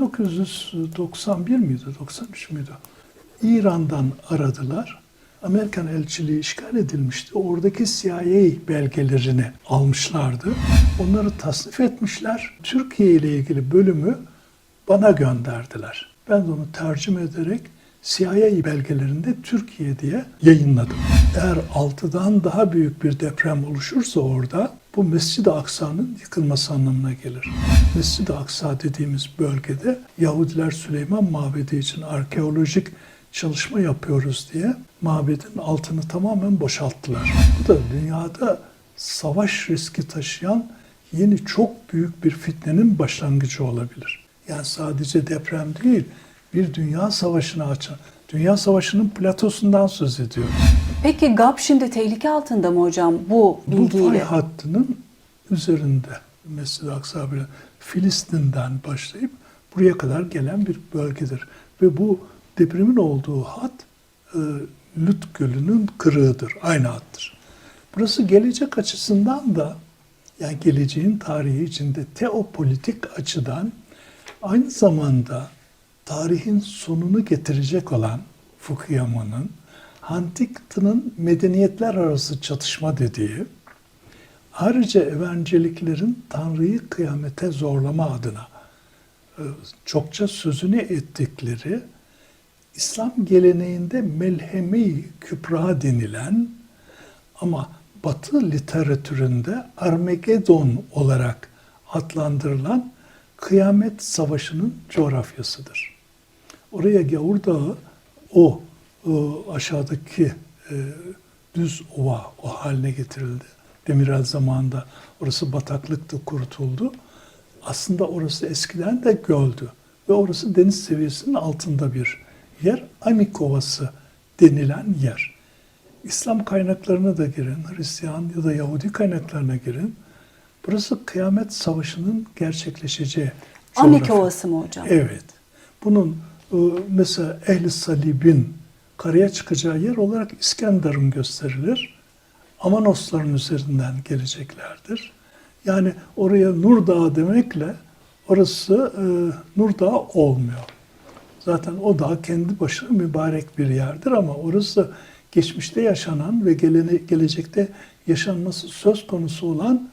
1991 miydi, 93 müydü? İran'dan aradılar. Amerikan elçiliği işgal edilmişti. Oradaki CIA belgelerini almışlardı. Onları tasnif etmişler. Türkiye ile ilgili bölümü bana gönderdiler. Ben de onu tercüme ederek CIA belgelerinde Türkiye diye yayınladım. Eğer 6'dan daha büyük bir deprem oluşursa orada bu Mescid-i Aksa'nın yıkılması anlamına gelir. Mescid-i Aksa dediğimiz bölgede Yahudiler Süleyman Mabedi için arkeolojik çalışma yapıyoruz diye mabedin altını tamamen boşalttılar. Bu da dünyada savaş riski taşıyan yeni çok büyük bir fitnenin başlangıcı olabilir. Yani sadece deprem değil, bir dünya savaşını açan, dünya savaşının platosundan söz ediyoruz. Peki GAP şimdi tehlike altında mı hocam bu Bu fay bilgiyle? hattının üzerinde Mescid-i Aksa bile Filistin'den başlayıp buraya kadar gelen bir bölgedir. Ve bu depremin olduğu hat e, Lut Gölü'nün kırığıdır. Aynı hattır. Burası gelecek açısından da yani geleceğin tarihi içinde teopolitik açıdan aynı zamanda tarihin sonunu getirecek olan Fukuyama'nın Huntington'ın medeniyetler arası çatışma dediği ayrıca evangeliklerin Tanrı'yı kıyamete zorlama adına e, çokça sözünü ettikleri İslam geleneğinde melheme-i kübra denilen ama Batı literatüründe Armagedon olarak adlandırılan Kıyamet Savaşı'nın coğrafyasıdır. Oraya Gavur Dağı o, o aşağıdaki e, düz ova o haline getirildi. Demirel zamanında orası bataklıktı, kurutuldu. Aslında orası eskiden de göldü. Ve orası deniz seviyesinin altında bir yer. Amik Ovası denilen yer. İslam kaynaklarına da girin, Hristiyan ya da Yahudi kaynaklarına girin. Burası Kıyamet Savaşı'nın gerçekleşeceği Amik coğrafya. Ovası mı hocam? Evet. Bunun mesela Ehli Salib'in karaya çıkacağı yer olarak İskenderun gösterilir. Amanosların üzerinden geleceklerdir. Yani oraya Nur Dağı demekle orası e, Nur Dağı olmuyor. Zaten o dağ kendi başına mübarek bir yerdir ama orası geçmişte yaşanan ve gelene, gelecekte yaşanması söz konusu olan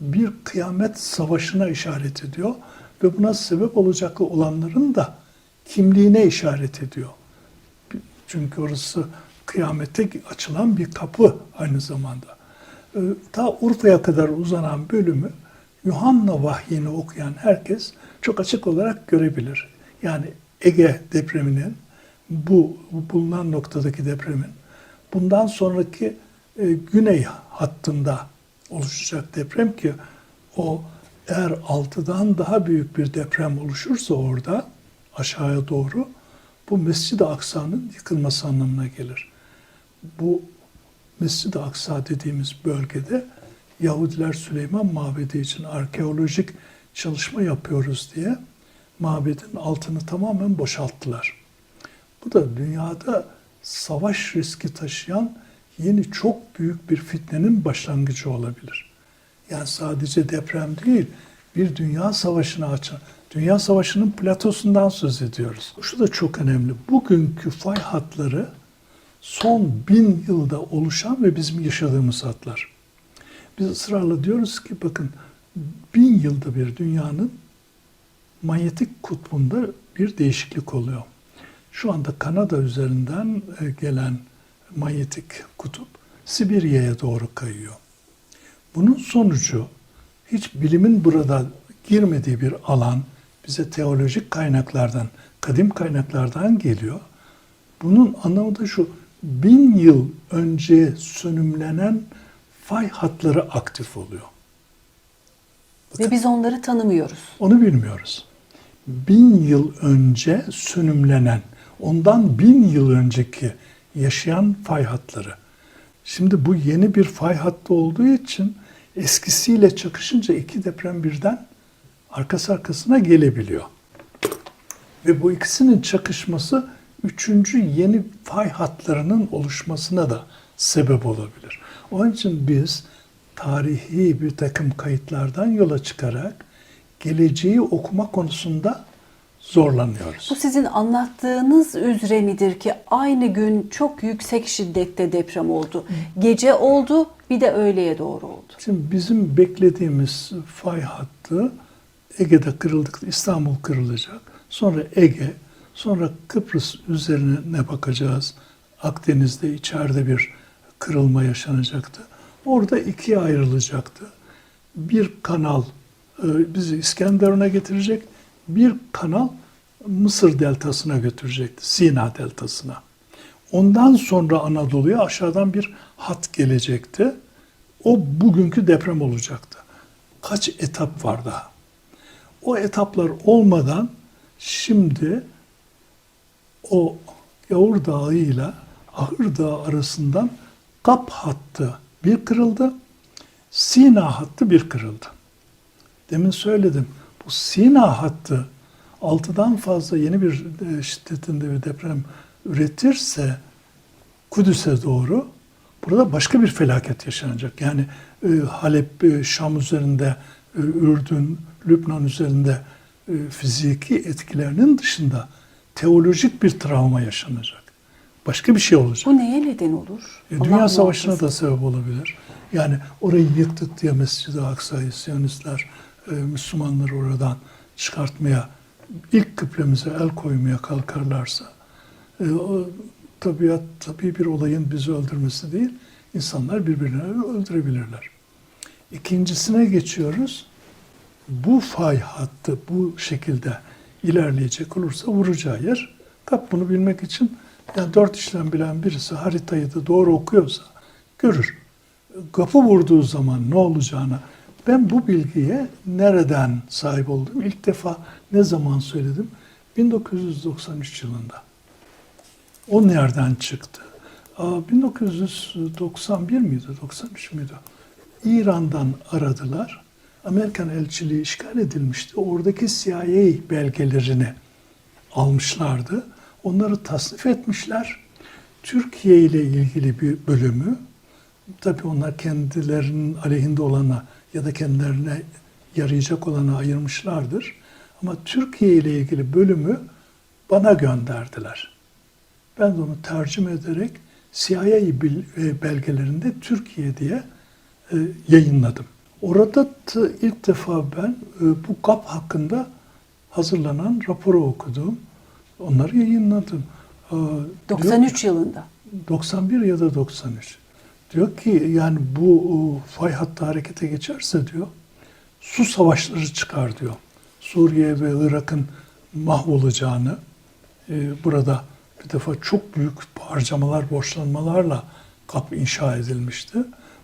bir kıyamet savaşına işaret ediyor ve buna sebep olacak olanların da kimliğine işaret ediyor. Çünkü orası kıyamete açılan bir kapı aynı zamanda. Ee, Ta Urfa'ya kadar uzanan bölümü Yuhanna vahyini okuyan herkes çok açık olarak görebilir. Yani Ege depreminin, bu bulunan noktadaki depremin, bundan sonraki e, güney hattında oluşacak deprem ki o eğer 6'dan daha büyük bir deprem oluşursa orada aşağıya doğru bu Mescid-i Aksa'nın yıkılması anlamına gelir. Bu Mescid-i Aksa dediğimiz bölgede Yahudiler Süleyman Mabedi için arkeolojik çalışma yapıyoruz diye mabedin altını tamamen boşalttılar. Bu da dünyada savaş riski taşıyan yeni çok büyük bir fitnenin başlangıcı olabilir. Yani sadece deprem değil, bir dünya savaşını açan, dünya savaşının platosundan söz ediyoruz. Şu da çok önemli. Bugünkü fay hatları son bin yılda oluşan ve bizim yaşadığımız hatlar. Biz ısrarla diyoruz ki bakın bin yılda bir dünyanın manyetik kutbunda bir değişiklik oluyor. Şu anda Kanada üzerinden e, gelen manyetik kutup Sibirya'ya doğru kayıyor. Bunun sonucu hiç bilimin burada girmediği bir alan bize teolojik kaynaklardan, kadim kaynaklardan geliyor. Bunun anlamı da şu, bin yıl önce sönümlenen fay hatları aktif oluyor. Ve biz onları tanımıyoruz. Onu bilmiyoruz. Bin yıl önce sönümlenen, ondan bin yıl önceki yaşayan fay hatları. Şimdi bu yeni bir fay hattı olduğu için eskisiyle çakışınca iki deprem birden arkası arkasına gelebiliyor. Ve bu ikisinin çakışması üçüncü yeni fay hatlarının oluşmasına da sebep olabilir. Onun için biz tarihi bir takım kayıtlardan yola çıkarak geleceği okuma konusunda zorlanıyoruz. Bu sizin anlattığınız üzere midir ki aynı gün çok yüksek şiddette deprem oldu. Gece oldu bir de öğleye doğru oldu. Şimdi bizim beklediğimiz fay hattı Ege'de kırıldık, İstanbul kırılacak. Sonra Ege, sonra Kıbrıs üzerine bakacağız. Akdeniz'de içeride bir kırılma yaşanacaktı. Orada ikiye ayrılacaktı. Bir kanal e, bizi İskenderun'a getirecek, bir kanal Mısır deltasına götürecekti, Sina deltasına. Ondan sonra Anadolu'ya aşağıdan bir hat gelecekti. O bugünkü deprem olacaktı. Kaç etap var daha? O etaplar olmadan şimdi o Yavur Dağı ile Ahır Dağı arasından Kap hattı bir kırıldı. Sina hattı bir kırıldı. Demin söyledim. Bu Sina hattı altıdan fazla yeni bir e, şiddetinde bir deprem üretirse Kudüs'e doğru burada başka bir felaket yaşanacak. Yani e, Halep, e, Şam üzerinde, Ürdün, Lübnan üzerinde e, fiziki etkilerinin dışında teolojik bir travma yaşanacak. Başka bir şey olacak. Bu neye neden olur? E, Allah Dünya Savaşı'na muhafaza. da sebep olabilir. Yani orayı yıktık diye Mescid-i Aksa'yı Siyonistler, e, Müslümanları oradan çıkartmaya, ilk kıblemize el koymaya kalkarlarsa, e, o tabiat, tabii bir olayın bizi öldürmesi değil, insanlar birbirlerini öldürebilirler. İkincisine geçiyoruz. Bu fay hattı bu şekilde ilerleyecek olursa vuracağı yer, kap bunu bilmek için yani dört işlem bilen birisi haritayı da doğru okuyorsa görür. Kapı vurduğu zaman ne olacağını ben bu bilgiye nereden sahip oldum? İlk defa ne zaman söyledim? 1993 yılında. O nereden çıktı? Aa, 1991 miydi, 93 müydü? İran'dan aradılar. Amerikan elçiliği işgal edilmişti. Oradaki CIA belgelerini almışlardı. Onları tasnif etmişler. Türkiye ile ilgili bir bölümü, tabii onlar kendilerinin aleyhinde olana ya da kendilerine yarayacak olana ayırmışlardır. Ama Türkiye ile ilgili bölümü bana gönderdiler. Ben de onu tercüme ederek CIA e, belgelerinde Türkiye diye e, yayınladım. Orada da ilk defa ben e, bu GAP hakkında hazırlanan raporu okudum. Onları yayınladım. Aa, diyor- 93 yılında. 91 ya da 93. Diyor ki yani bu o, fay hattı harekete geçerse diyor su savaşları çıkar diyor. Suriye ve Irak'ın mahvolacağını e, burada bir defa çok büyük harcamalar, borçlanmalarla kap inşa edilmişti.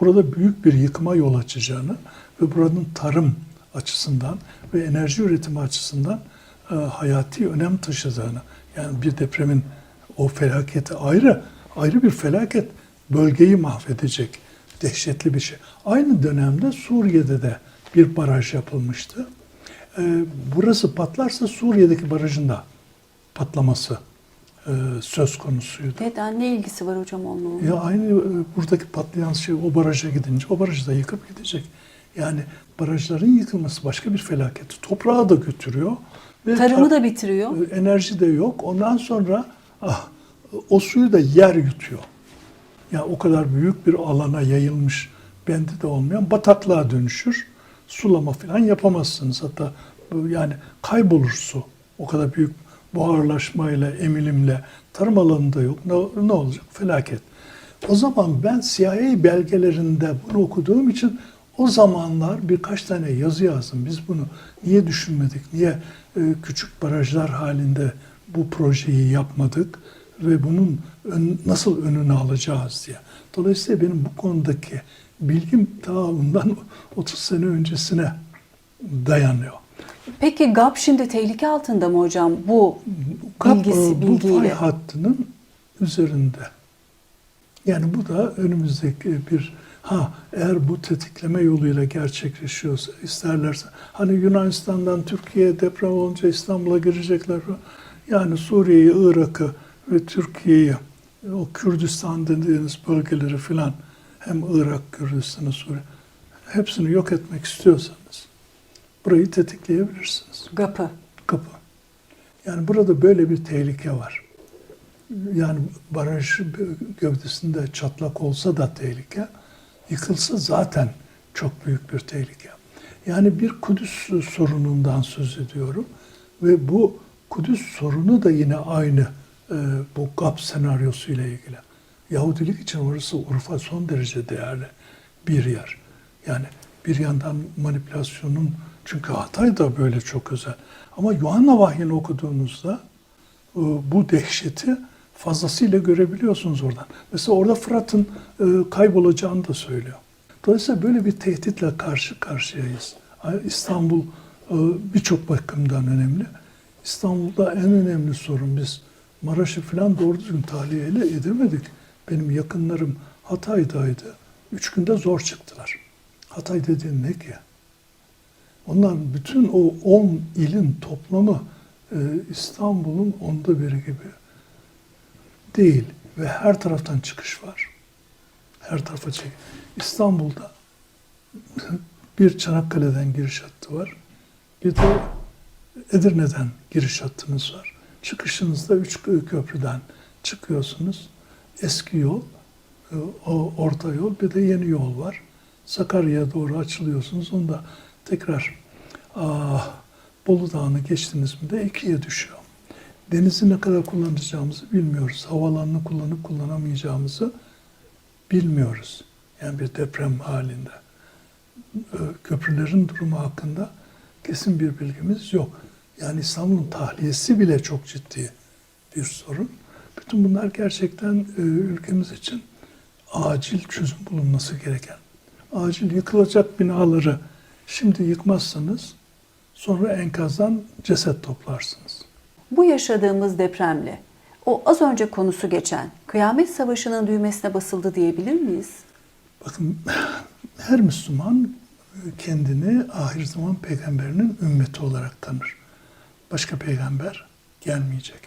Burada büyük bir yıkıma yol açacağını ve buranın tarım açısından ve enerji üretimi açısından e, hayati önem taşıdığını yani bir depremin o felaketi ayrı ayrı bir felaket bölgeyi mahvedecek dehşetli bir şey. Aynı dönemde Suriye'de de bir baraj yapılmıştı. Ee, burası patlarsa Suriye'deki barajın da patlaması e, söz konusuydu. Neden? Ne ilgisi var hocam onunla? Ya aynı e, buradaki patlayan şey o baraja gidince o barajı da yıkıp gidecek. Yani barajların yıkılması başka bir felaket. Toprağı da götürüyor. Ve Tarımı tar- da bitiriyor. e, enerji de yok. Ondan sonra ah, o suyu da yer yutuyor. Yani o kadar büyük bir alana yayılmış bendi de olmayan bataklığa dönüşür. Sulama falan yapamazsınız. Hatta yani kaybolur su. O kadar büyük buharlaşmayla, emilimle tarım alanında yok. Ne, ne olacak? Felaket. O zaman ben CIA belgelerinde bunu okuduğum için o zamanlar birkaç tane yazı yazdım. Biz bunu niye düşünmedik? Niye e, küçük barajlar halinde bu projeyi yapmadık? Ve bunun ön- nasıl önünü alacağız diye. Dolayısıyla benim bu konudaki bilgim ta bundan 30 sene öncesine dayanıyor. Peki GAP şimdi tehlike altında mı hocam bu Kap, bilgisi, e, bu fay bilgiyle? hattının üzerinde. Yani bu da önümüzdeki bir ha eğer bu tetikleme yoluyla gerçekleşiyorsa isterlerse hani Yunanistan'dan Türkiye'ye deprem olunca İstanbul'a girecekler. Yani Suriye'yi, Irak'ı ve Türkiye'yi o Kürdistan dediğiniz bölgeleri filan hem Irak, Kürdistan'ı, Suriye hepsini yok etmek istiyorsanız burayı tetikleyebilirsiniz GAP'ı. kapı. Yani burada böyle bir tehlike var. Yani baraj gövdesinde çatlak olsa da tehlike, yıkılsa zaten çok büyük bir tehlike. Yani bir Kudüs sorunundan söz ediyorum ve bu Kudüs sorunu da yine aynı e, bu GAP senaryosuyla ilgili. Yahudilik için orası Urfa son derece değerli bir yer. Yani bir yandan manipülasyonun çünkü Hatay da böyle çok özel. Ama Yuhanna vahyini okuduğunuzda e, bu dehşeti fazlasıyla görebiliyorsunuz oradan. Mesela orada Fırat'ın e, kaybolacağını da söylüyor. Dolayısıyla böyle bir tehditle karşı karşıyayız. İstanbul e, birçok bakımdan önemli. İstanbul'da en önemli sorun biz Maraş'ı falan doğru düzgün tahliye edemedik. Benim yakınlarım Hatay'daydı. Üç günde zor çıktılar. Hatay dediğin ne ki? Onlar bütün o 10 ilin toplamı e, İstanbul'un onda biri gibi değil. Ve her taraftan çıkış var. Her tarafa çek. İstanbul'da bir Çanakkale'den giriş hattı var. Bir de Edirne'den giriş hattınız var. Çıkışınızda üç köprüden çıkıyorsunuz. Eski yol, e, o orta yol, bir de yeni yol var. Sakarya'ya doğru açılıyorsunuz. Onda tekrar ah, Bolu Dağı'nı geçtiniz mi de ikiye düşüyor. Denizi ne kadar kullanacağımızı bilmiyoruz. Havalanını kullanıp kullanamayacağımızı bilmiyoruz. Yani bir deprem halinde. Köprülerin durumu hakkında kesin bir bilgimiz yok. Yani İstanbul'un tahliyesi bile çok ciddi bir sorun. Bütün bunlar gerçekten e, ülkemiz için acil çözüm bulunması gereken. Acil yıkılacak binaları şimdi yıkmazsanız sonra enkazdan ceset toplarsınız. Bu yaşadığımız depremle o az önce konusu geçen kıyamet savaşının düğmesine basıldı diyebilir miyiz? Bakın her Müslüman kendini ahir zaman peygamberinin ümmeti olarak tanır. Başka peygamber gelmeyecek.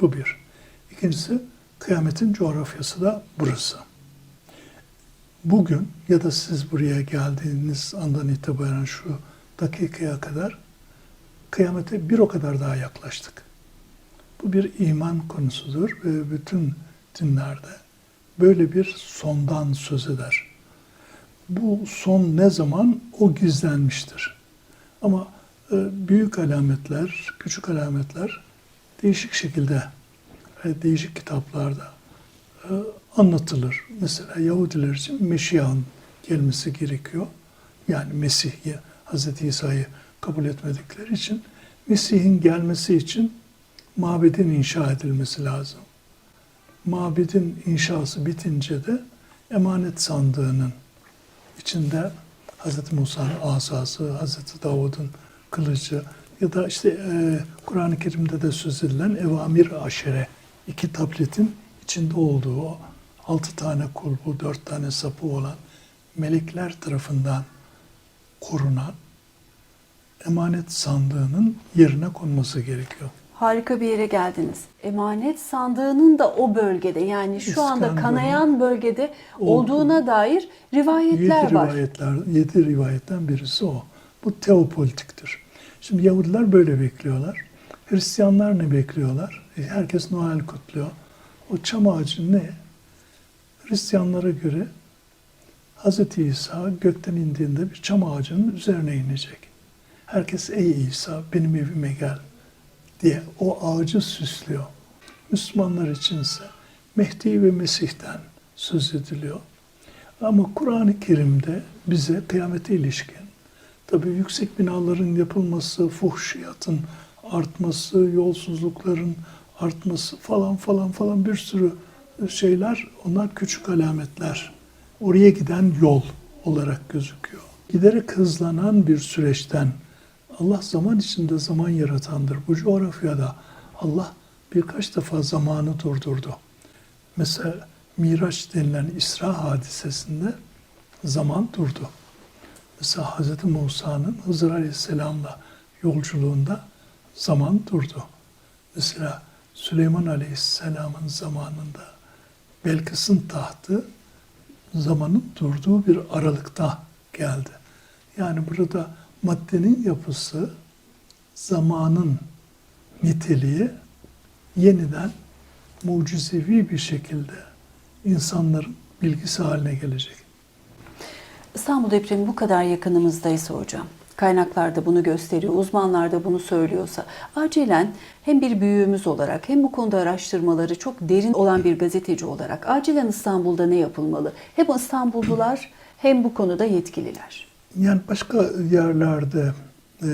Bu bir. İkincisi kıyametin coğrafyası da burası. Bugün ya da siz buraya geldiğiniz andan itibaren şu dakikaya kadar kıyamete bir o kadar daha yaklaştık. Bu bir iman konusudur ve bütün dinlerde böyle bir sondan söz eder. Bu son ne zaman? O gizlenmiştir. Ama e, büyük alametler, küçük alametler değişik şekilde, değişik kitaplarda anlatılır. Mesela Yahudiler için Meşiha'nın gelmesi gerekiyor. Yani Mesih'i, Hz. İsa'yı kabul etmedikleri için Mesih'in gelmesi için mabedin inşa edilmesi lazım. Mabedin inşası bitince de emanet sandığının içinde Hz. Musa'nın asası, Hz. Davud'un kılıcı ya da işte e, Kur'an-ı Kerim'de de söz edilen evamir aşere iki tabletin içinde olduğu o altı tane kulbu, dört tane sapı olan melekler tarafından korunan emanet sandığının yerine konması gerekiyor. Harika bir yere geldiniz. Emanet sandığının da o bölgede yani şu anda İskenderun. kanayan bölgede Oldu. olduğuna dair rivayetler Yedi var. rivayetler, yedi rivayetten birisi o. Bu teopolitiktir. Şimdi Yahudiler böyle bekliyorlar. Hristiyanlar ne bekliyorlar? E, herkes Noel kutluyor. O çam ağacı ne? Hristiyanlara göre Hz. İsa gökten indiğinde bir çam ağacının üzerine inecek. Herkes ey İsa benim evime gel diye o ağacı süslüyor. Müslümanlar içinse Mehdi ve Mesih'ten söz ediliyor. Ama Kur'an-ı Kerim'de bize kıyamete ilişkin tabii yüksek binaların yapılması, fuhşiyatın artması, yolsuzlukların artması falan falan falan bir sürü şeyler onlar küçük alametler. Oraya giden yol olarak gözüküyor. Giderek hızlanan bir süreçten Allah zaman içinde zaman yaratandır. Bu coğrafyada Allah birkaç defa zamanı durdurdu. Mesela Miraç denilen İsra hadisesinde zaman durdu. Mesela Hz. Musa'nın Hızır Aleyhisselam'la yolculuğunda zaman durdu. Mesela Süleyman Aleyhisselam'ın zamanında Belkıs'ın tahtı zamanın durduğu bir aralıkta geldi. Yani burada maddenin yapısı zamanın niteliği yeniden mucizevi bir şekilde insanların bilgisi haline gelecek. İstanbul depremi bu kadar yakınımızdaysa hocam, kaynaklar da bunu gösteriyor, uzmanlar da bunu söylüyorsa, acilen hem bir büyüğümüz olarak hem bu konuda araştırmaları çok derin olan bir gazeteci olarak acilen İstanbul'da ne yapılmalı? Hem İstanbullular hem bu konuda yetkililer. Yani başka yerlerde e,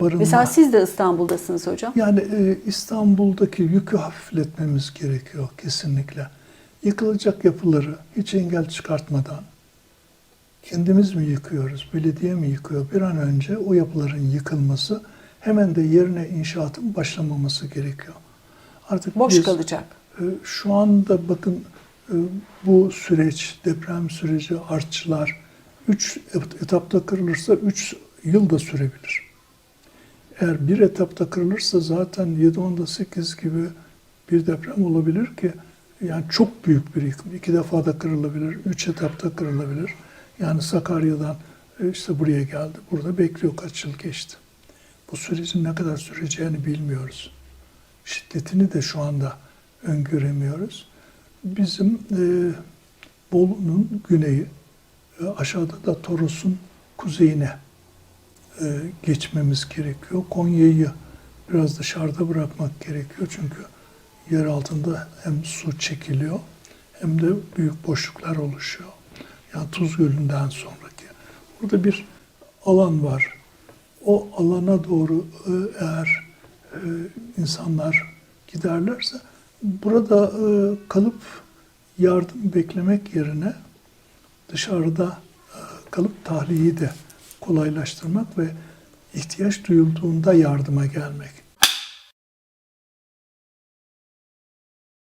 barınma... Mesela siz de İstanbul'dasınız hocam. Yani e, İstanbul'daki yükü hafifletmemiz gerekiyor kesinlikle. Yıkılacak yapıları hiç engel çıkartmadan kendimiz mi yıkıyoruz, belediye mi yıkıyor? Bir an önce o yapıların yıkılması, hemen de yerine inşaatın başlamaması gerekiyor. Artık Boş biz, kalacak. e, şu anda bakın e, bu süreç, deprem süreci, artçılar 3 etapta kırılırsa 3 yıl da sürebilir. Eğer bir etapta kırılırsa zaten 7-10'da 8 gibi bir deprem olabilir ki yani çok büyük bir yıkım. İki defa da kırılabilir, üç etapta kırılabilir. Yani Sakarya'dan e, işte buraya geldi. Burada bekliyor kaç yıl geçti. Bu sürecin ne kadar süreceğini bilmiyoruz. Şiddetini de şu anda öngöremiyoruz. Bizim e, Bolu'nun güneyi, e, aşağıda da Toros'un kuzeyine e, geçmemiz gerekiyor. Konya'yı biraz dışarıda bırakmak gerekiyor çünkü yer altında hem su çekiliyor hem de büyük boşluklar oluşuyor. Yani Tuz Gölü'nden sonraki. Burada bir alan var. O alana doğru e, eğer e, insanlar giderlerse burada e, kalıp yardım beklemek yerine dışarıda kalıp tahliyeyi de kolaylaştırmak ve ihtiyaç duyulduğunda yardıma gelmek.